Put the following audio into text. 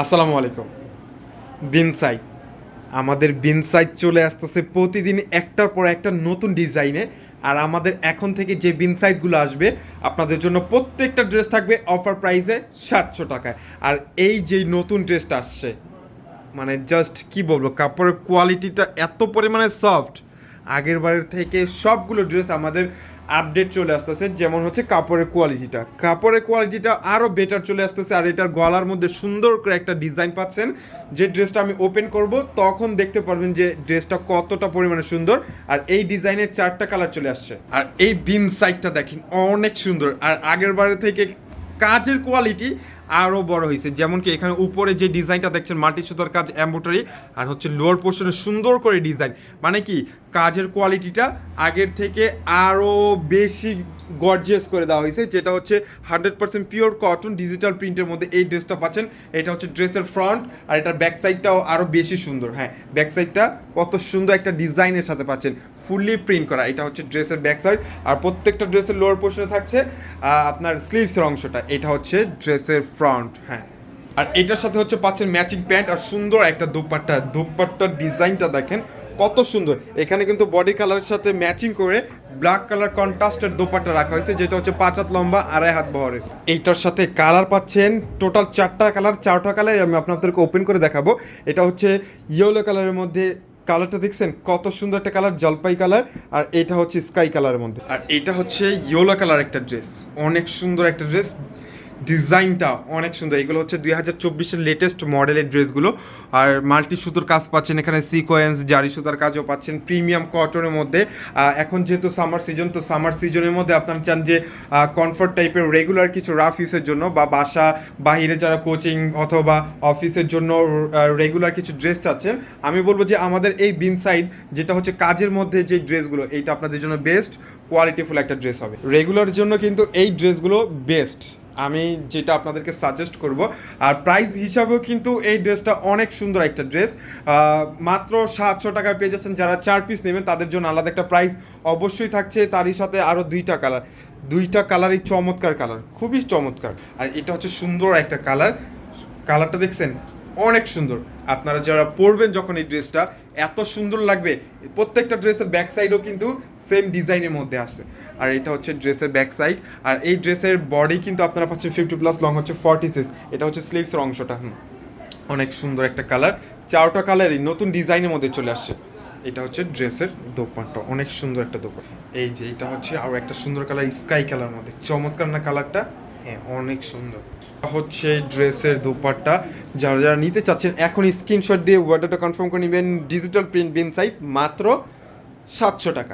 আসসালামু আলাইকুম। বিনসাই আমাদের বিনসাই চলে আসতেছে প্রতিদিন একটার পর একটা নতুন ডিজাইনে। আর আমাদের এখন থেকে যে বিনসাইটগুলো আসবে, আপনাদের জন্য প্রত্যেকটা ড্রেস থাকবে অফার প্রাইসে সাতশো টাকায়। আর এই যে নতুন ড্রেসটা আসছে মানে জাস্ট কি বলব, কাপড়ের কোয়ালিটিটা এত পরিমাণে সফট আগের বারের থেকে সবগুলো ড্রেস আমাদের আপডেট চলে আসতেছে, যেমন হচ্ছে কাপড়ের কোয়ালিটিটা কাপড়ের কোয়ালিটিটা আরও বেটার চলে আসতেছে আর এটার গলার মধ্যে সুন্দর করে একটা ডিজাইন পাচ্ছেন। যে ড্রেসটা আমি ওপেন করব, তখন দেখতে পারবেন যে ড্রেসটা কতটা পরিমাণে সুন্দর আর এই ডিজাইনের চারটা কালার চলে আসছে। আর এই বিম সাইডটা দেখেন, অনেক সুন্দর। আর আগের বারে থেকে কাজের কোয়ালিটি আরও বড় হয়েছে। যেমন কি এখানে উপরে যে ডিজাইনটা দেখছেন মাল্টি সুতার কাজ এম্বোটারি আর হচ্ছে লোয়ার পোর্শনে সুন্দর করে ডিজাইন মানে কি, কাজের কোয়ালিটিটা আগের থেকে আরও বেশি গর্জিয়াস করে দেওয়া হয়েছে, যেটা হচ্ছে hundred percent pure cotton digital প্রিন্টের মধ্যে এই ড্রেসটা পাচ্ছেন। এটা হচ্ছে ড্রেসের ফ্রন্ট আর এটার ব্যাক সাইডটাও আরও বেশি সুন্দর। হ্যাঁ ব্যাক সাইডটা কত সুন্দর একটা ডিজাইনের সাথে পাচ্ছেন ফুললি প্রিন্ট করা। এটা হচ্ছে ড্রেসের ব্যাক সাইড আর প্রত্যেকটা ড্রেসের লোয়ার পোর্শনে থাকছে আপনার স্লিভসের অংশটা। এটা হচ্ছে ড্রেসের ফ্রন্ট হ্যাঁ। আর এটার সাথে হচ্ছে পাচ্ছেন ম্যাচিং প্যান্ট আর সুন্দর একটা দুপাট্টা। দুপাট্টার ডিজাইনটা দেখেন, কত সুন্দর। এখানে কিন্তু বডি কালারের সাথে ম্যাচিং করে ব্ল্যাক কালার কন্ট্রাস্টের দোপাট্টা রাখা হয়েছে, যেটা হচ্ছে পাঁচ হাত লম্বা, আড়াই হাত বহরের এইটার সাথে কালার পাচ্ছেন টোটাল চারটা কালার চারটা কালার আমি আপনাদেরকে ওপেন করে দেখাবো। এটা হচ্ছে ইয়েলো কালারের মধ্যে কালারটা দেখছেন? কত সুন্দর একটা কালার, জলপাই কালার, আর এটা হচ্ছে স্কাই কালারের মধ্যে। আর এটা হচ্ছে ইয়েলো কালার একটা ড্রেস অনেক সুন্দর একটা ড্রেস ডিজাইনটা অনেক সুন্দর। এগুলো হচ্ছে দুই হাজার চব্বিশের লেটেস্ট মডেলের ড্রেসগুলো। আর মাল্টি সুতোর কাজ পাচ্ছেন এখানে সিকোয়েন্স জারি সুতার কাজও পাচ্ছেন প্রিমিয়াম কটনের মধ্যে। এখন যেহেতু সামার সিজন তো সামার সিজনের মধ্যে আপনারা চান যে কমফর্ট টাইপের রেগুলার কিছু রাফ ইউসের জন্য বা বাসা, বাহিরে যারা কোচিং অথবা অফিসের জন্য রেগুলার কিছু ড্রেস চাচ্ছেন, আমি বলব যে আমাদের এই বিন সাইড যেটা হচ্ছে কাজের মধ্যে যে ড্রেসগুলো এইটা আপনাদের জন্য বেস্ট কোয়ালিটিফুল একটা ড্রেস হবে। রেগুলার জন্য কিন্তু এই ড্রেসগুলো বেস্ট আমি যেটা আপনাদেরকে সাজেস্ট করব, আর প্রাইস হিসাবেও কিন্তু এই ড্রেসটা অনেক সুন্দর একটা ড্রেস। মাত্র সাতশো টাকায় পেয়ে যাচ্ছেন যারা চার পিস নেবেন, তাদের জন্য আলাদা একটা প্রাইস অবশ্যই থাকছে। তারই সাথে আরও দুইটা কালার দুইটা কালারই চমৎকার কালার খুবই চমৎকার। আর এটা হচ্ছে সুন্দর একটা কালার কালারটা দেখছেন? অনেক সুন্দর। আপনারা যারা পরবেন যখন এই ড্রেসটা এত সুন্দর লাগবে। প্রত্যেকটা ড্রেসের ব্যাক সাইডও কিন্তু সেম ডিজাইনের মধ্যে আসে আর এটা হচ্ছে ড্রেসের ব্যাক সাইড আর এই ড্রেসের বডি কিন্তু আপনারা পাচ্ছেন ফিফটি প্লাস লং হচ্ছে ফর্টি সিক্স এটা হচ্ছে স্লিভসের অংশটা, হুম। অনেক সুন্দর একটা কালার চারটা কালারই নতুন ডিজাইনের মধ্যে চলে আসছে। এটা হচ্ছে ড্রেসের দোপাট্টা। অনেক সুন্দর একটা দোপাট্টা। এই যে, এটা হচ্ছে আরও একটা সুন্দর কালার স্কাই কালার মধ্যে। চমৎকার না কালারটা হ্যাঁ অনেক সুন্দর। হচ্ছে ড্রেসের দোপাট্টা, যারা যারা নিতে চাচ্ছেন এখন স্ক্রিনশট দিয়ে ওয়াটারটা কনফার্ম করে নেবেন। ডিজিটাল প্রিন্ট বিন সাইট মাত্র সাতশো টাকা।